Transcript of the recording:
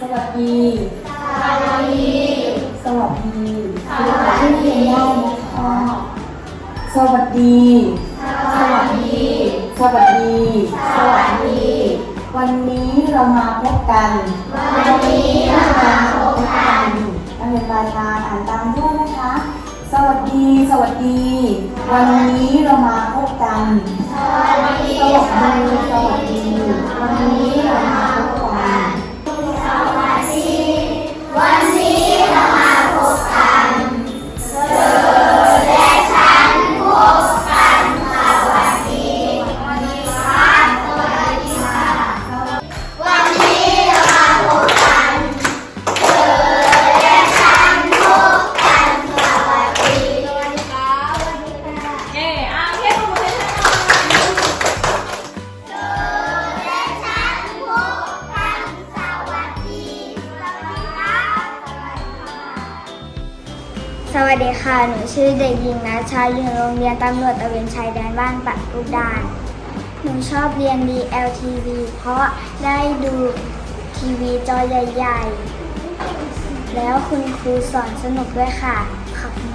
สวัสดีสวัสดีสวัสดีสวัสดีย่านะคะสวัสดีสวัสดีสวัสดีสวัสดี วันนี้เรามาพบกัน วันนี้เรามาพบกันนักเรียนปลายางอ่านตามด้วยนะคะ สวัสดีสวัสดี วันนี้เรามาพบกัน สวัสดีสวัสดีวันนี้เรามา สวัสดีค่ะ หนูชื่อเด็กหญิงนะชาอยู่โรงเรียนตำรวจตะเวนชายแดนบ้านปักกุดาน หนูชอบเรียน BLTV เพราะได้ดูทีวีจอใหญ่ ๆ แล้วคุณครูสอนสนุกด้วยค่ะขอบคุณ